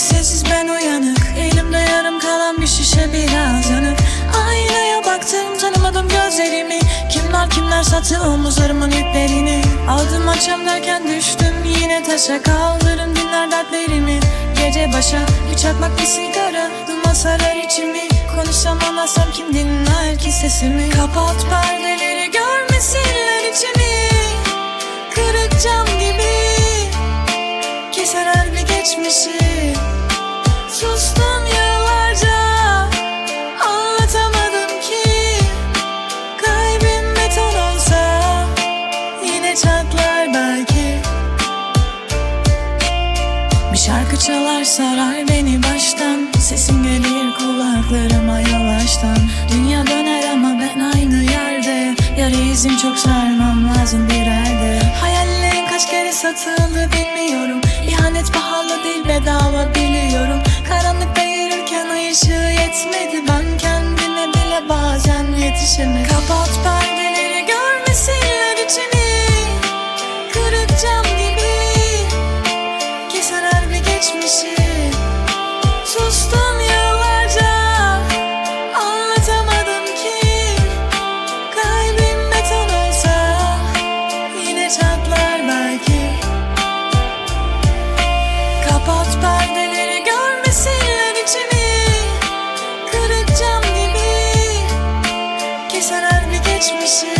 Sessiz ben uyanık. Elimde yarım kalan bir şişe biraz yanık. Aynaya baktım tanımadım gözlerimi. Kimler kimler sattı omuzlarımın yüklerini Aldım akşam derken düştüm yine taşa Kaldırım dinler dertlerimi. Gece başa bir çakmak bir sigara Duman sarar içimi. Konuşsam kim dinler ki sesimi? Kapat perdeleri görmesinler içimi. Kırık cam geçmişi Sustum yıllarca Anlatamadım ki. Kalbim beton olsa Yine çatlar belki. Bir şarkı çalar sarar beni baştan. Sesim gelir kulaklarıma yavaştan Dünya döner ama ben aynı yerde. Yarı izim çok sarmam lazım bir elde Hayallerim kaç kere satıldı bilmiyorum İhanet pahalı değil bedava biliyorum. Karanlıkta yürürken ay ışığı yetmedi. Ben kendime bile bazen yetişemedim. Kapat perdeleri görmesinler içini Kırık cam gibi. Keser her bir geçmişi Christmas.